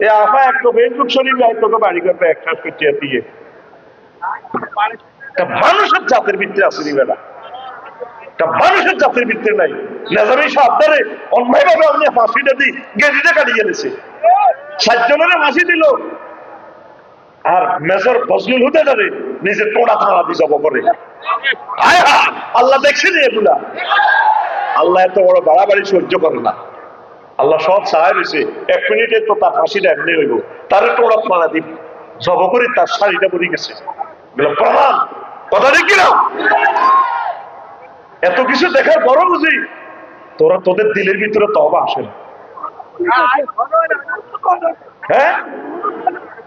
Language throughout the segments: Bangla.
এ আফা একটু ফেসবুক শরীফ যায় তোকে বাড়ি করবে এক কাজ করছে দিয়ে। তা মানুষের জাতের আসেনি বেলা। মানুষের নাই। নেজামি অন্যায় ভাবে আপনি ফাঁসিটা কাটিয়ে সাতজনের ফাঁসি দিল। আর মেজর ফজলুল থানা দিয়ে করে। আল্লাহ দেখছেন এগুলা। আল্লাহ এত বড় বাড়াবাড়ি সহ্য করে না। আল্লাহ সব সাহায্য হয়েছে এক মিনিটে তো তার ফাঁসিটা এমনি হইব। তার টোড়া থানা দিব জব করে তার শাড়িটা পরে গেছে। প্রমাণ কথা দেখি না এত কিছু দেখার বড় বুঝি তোরা তোদের দিলের ভিতরে তবা আসে না। হ্যাঁ?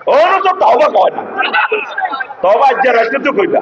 ওরা তো তবা কয় না। তবা আজ রাখতে তো কইবা।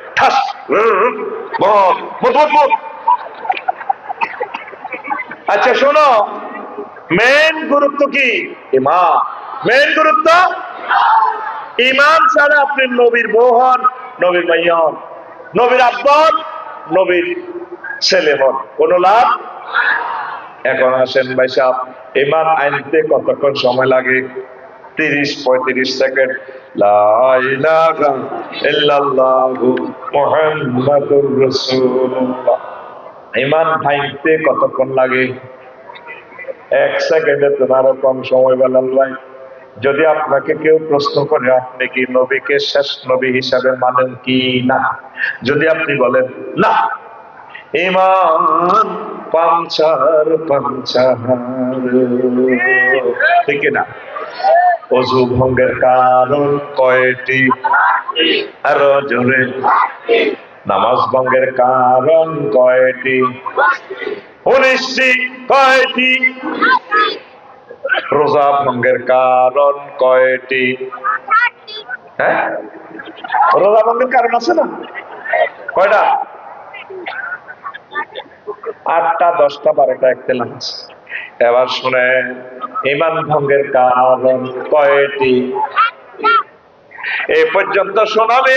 ঠাস বল। আচ্ছা শোনো। মেন গুরুত্ব কি? ইমান মেন গুরুত্ব? ইমান ছাড়া আপনি নবীর মোহন নবীর মাইয়ন নবীর আব্বান নবীর ছেলে হন। কোন লাভ? এখন আসেন ভাই সাহেব ইমান আইনতে কতক্ষণ সময় লাগে? তিরিশ পঁয়ত্রিশ সেকেন্ড। কতক্ষণ লাগে? এক সেকেন্ডে তোমার কম সময় বেলাল যদি আপনাকে কেউ প্রশ্ন করে, আপনি কি নবীকে শেষ নবী হিসাবে মানেন কি না? যদি আপনি বলেন, না। ইমান পাঞ্চার পাঞ্চার ঠিক না? অজু ভঙ্গের কারণ কয়টি? আরও জোরে। নামাজ ভঙ্গের কারণ কয়টি? উনিশটি। কয়টি? রোজা ভঙ্গের কারণ কয়টি? হ্যাঁ? রোজা ভঙ্গের কারণ আছে না? কয়টা? আটটা, দশটা, বারোটা একটা আছে এবার শুনে ইমান ভঙ্গের কারণ কয়টি? এ পর্যন্ত শোনাবে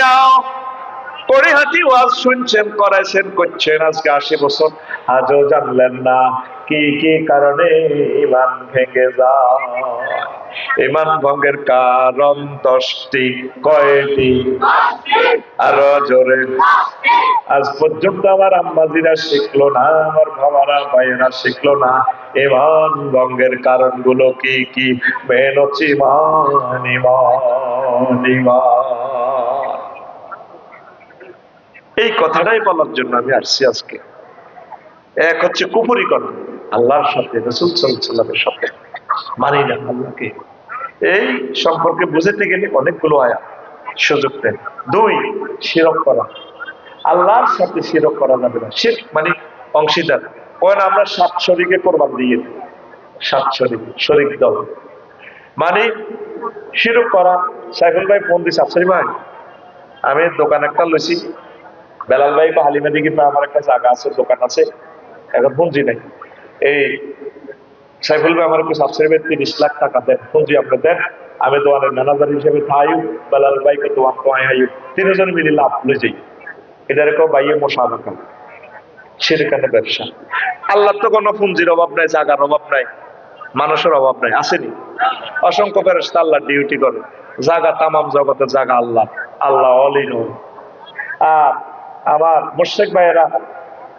পরিহাতি ওয়াজ শুনছেন, করাইছেন, করছেন। আজকে আশি বছর আজও জানলেন না কি কি কারণে ইমান ভেঙে যায়। ইমান ভঙ্গের কারণ দশটি, কয়টি? আরও জোরে। আজ পর্যন্ত আমার আম্মাজিরা শিখলো না, আমার বাবারা, ভাইয়েরা শিখলো না। ইমান ভঙ্গের কারণগুলো কি কি? মেন হচ্ছে ইমান ইমান এই কথাটাই বলার জন্য আমি আসছি আজকে। এক হচ্ছে কুপুরিকরণ, আল্লাহর সাথে, রসুল সাল্লামের সাথে। মানি না আল্লাহকে এই সম্পর্কে বুঝতে গেলে অনেকগুলো আয়া সুযোগ দেন। দুই, শিরক করা। আল্লাহর সাথে শিরক করা যাবে না। শির মানে অংশীদার। ওই আমরা সাত শরীকে কোরবান দিয়ে সাত শরীক, শরিক দল। মানে শিরক করা। সাইফুল ভাই ফোন দিছে, আফসারি ভাই, আমি দোকান একটা লইছি। বেলাল ভাই বা হালিমা দিকে আমার একটা জায়গা আছে, দোকান আছে। এখন পুঁজি নাই। এই সাইফুল ভাই আমার একটু সাবসিডি তিরিশ লাখ টাকা দেন, পুঁজি আপনি দেন। আমি দোয়ানের ম্যানেজার হিসেবে থাইও বেলাল ভাইকে দোয়ান তো আইও তিনজন মিলে লাভ লই যাই এটার কেউ বাইয়ে দোকান সেখানে ব্যবসা। আল্লাহ তো কোনো পুঁজির অভাব নাই জায়গার অভাব নাই, মানুষের অভাব নাই, আসেনি। অসংখ্য ফেরেস্তা আল্লাহ ডিউটি করে। জায়গা তামাম জগতের জায়গা আল্লাহ। আল্লাহ অলিন আর আমার মুর্শেক ভাইয়েরা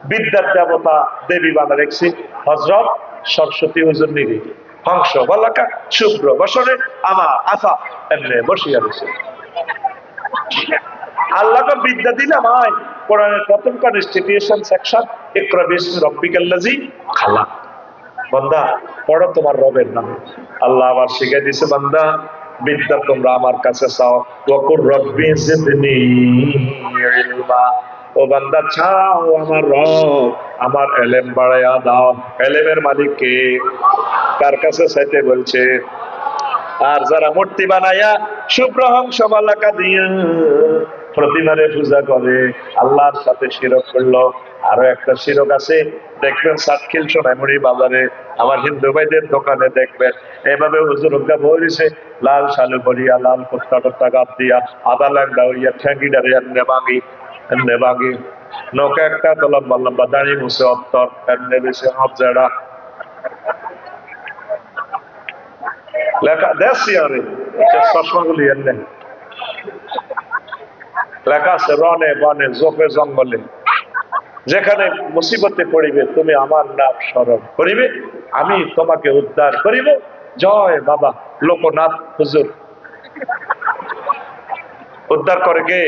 বিদ্যার দেবতা দেবী বানা রেখছি। হজরত সরস্বতী হুজুর নিবি হংস বলাকা, শুভ্র বসরে আমার আফা, এমনি বসিয়া রয়েছে। বিদ্যা দিলাম আয় কোরআনের প্রথম সেকশন রব্বিকাল্লাজি পড়ো তোমার রবের নামে। আল্লাহ আবার শিখে দিছে, বান্দা, বিদ্যা তোমরা আমার কাছে চাও। রব্বি ইলমা। ও বান্দা চাও আমার রব, আমার এলেম বাড়াইয়া দাও। এলেমের মালিক কে? কার কাছে চাইতে বলছে, আর যারা মূর্তি বানাইয়া শুভ্রহংস মালাকা দিয়া প্রতিমারে পূজা করে, আল্লাহর সাথে শিরক করল। আরও একটা শিরক আছে, দেখবেন সাতখিল সোনামুড়ি বাজারে, আমার হিন্দু ভাইদের দোকানে দেখবেন। এভাবে হুজুর উদ্গা বলিছে, লাল শালু বলিয়া, লাল কোত্তা টোত্তা গাপ দিয়া, আদা ল্যাংডা হইয়া ঠ্যাঙ্গি ডারে এমনে লেখা চশমাগুলি এমনে। লেখা আছে রনে বনে, জোপে জঙ্গলে। যেখানে মুসিবতে পড়িবে, তুমি আমার নাম স্মরণ করিবে। আমি তোমাকে উদ্ধার করিব। জয় বাবা, লোকনাথ হুজুর। উদ্ধার করে কে?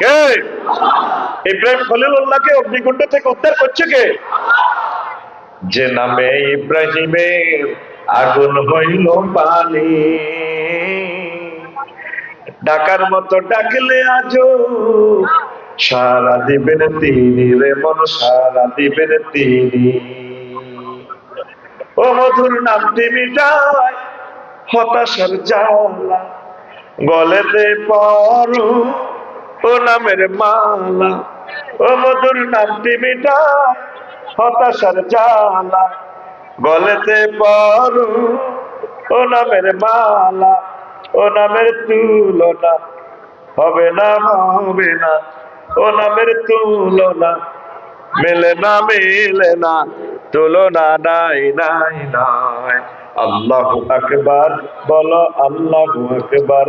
কে? ইব্রাহিম খলিলুল্লাহকে অগ্নিকুণ্ড থেকে উদ্ধার করছে কে? যে নামে ইব্রাহিমের আগুন হইল পানি ডাকার মতো ডাকলে আজও সারা দিবেন তিনি রে মন, সারা দিবেন তিনি। ও মধুর নামটি মিটায়, হতাশার জ্বালা গলেতে পরু ও নামের মালা, ও মধুর নামটি মিটায় হতাশার জ্বালা। গলেতে পরু ও নামের মালা, ও নামের তুলনা হবে না হবে না, ও নামের তুলনা মেলে না মেলে না, তুলনা নাই নাই নাই। আল্লাহ আকবার, বলো আল্লাহ আকবার।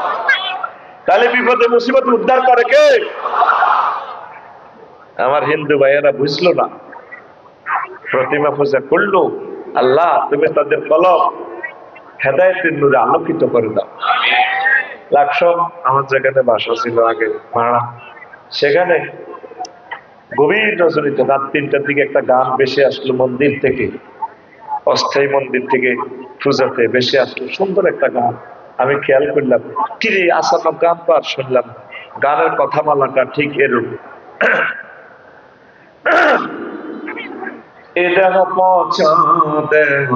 তাহলে বিপদে মুসিবত উদ্ধার করে কে? আমার হিন্দু ভাইয়েরা বুঝলো না। প্রতিমা পূজা করল। আল্লাহ, তুমি তাদের কলম হেদায়তের নূরে আলোকিত করে দাও। লাকসম আমার যেখানে বাসা ছিল আগে, ভাড়া। সেখানে গভীর রজনীতে রাত তিনটার দিকে একটা গান বেশি আসলো মন্দির থেকে। অস্থায়ী মন্দির থেকে পূজাতে বেশি আসলো। সুন্দর একটা গান। আমি খেয়াল করলাম, কিরে আসানো গান তো আর শুনলাম গানের কথামালাটা ঠিক এরূপ। এ দেহ পচা দেহ,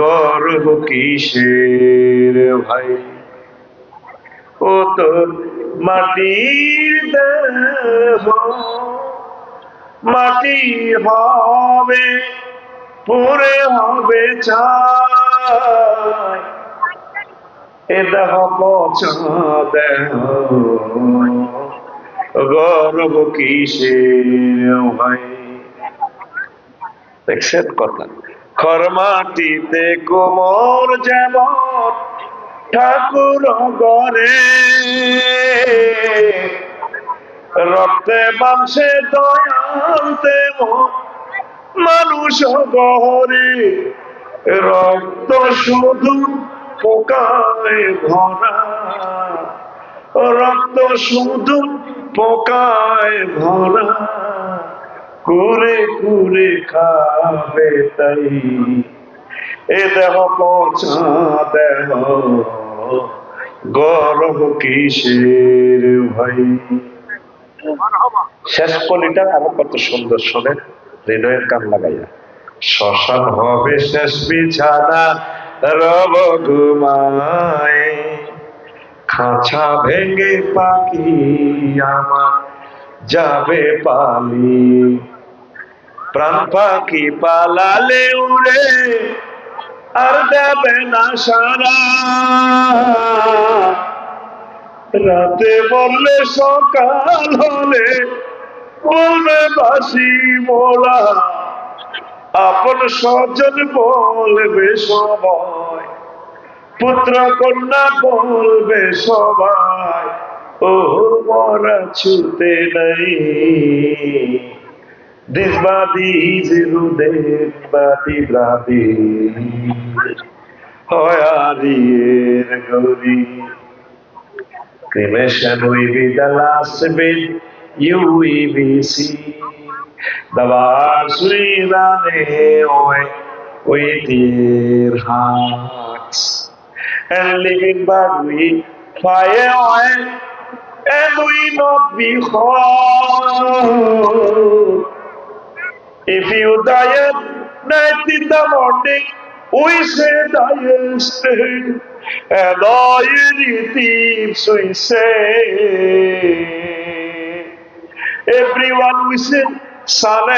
গর্ব কিসের ভাই? ও তোর মাটির দেহ মাটি হবে, পুরে হবে চাই দেহ গর্ব কিসের ভাই দেখছেন কথা। খরমাটিতে কোমর যেমন ঠাকুর গড়ে, রক্তে মাংসে দয়াল তেমন মানুষ গহরে রক্ত শুধু পোকায় ভরা। রক্ত শুধু পোকায় ভরা। খাবে তাই। এ দেহ পচা দেহ কিসের ভাই? শেষ কলিটা আরও কত সুন্দর শোনে হৃদয়ের কান লাগাইয়া। শ্মশান হবে শেষ বিছানা রব ঘুমায়, খাঁচা ভেঙে পাখি আমার যাবে পালি। প্রাণ পাখি পালালে উড়ে, আর দেবে না সারা। রাতে বললে সকাল হলে বলবে বাসি মোলা। আপন স্বজন বলবে সবাই, পুত্র কন্যা বলবে সবাই ও মরা ছুতে নাই। দিস বাদি জিরু দেব বাদি ব্রাদি Hoyarier Gori. Cremation will be the last bit you will run away with their hearts. And living but we away and we not be whole. If you die at night in the morning, we say die stay. And all you thieves we say. Everyone we say, son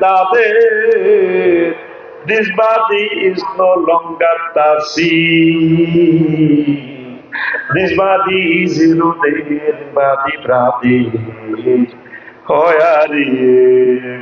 David. This body is no longer Tasi. This body is Ruder body Pradesh. Hoyari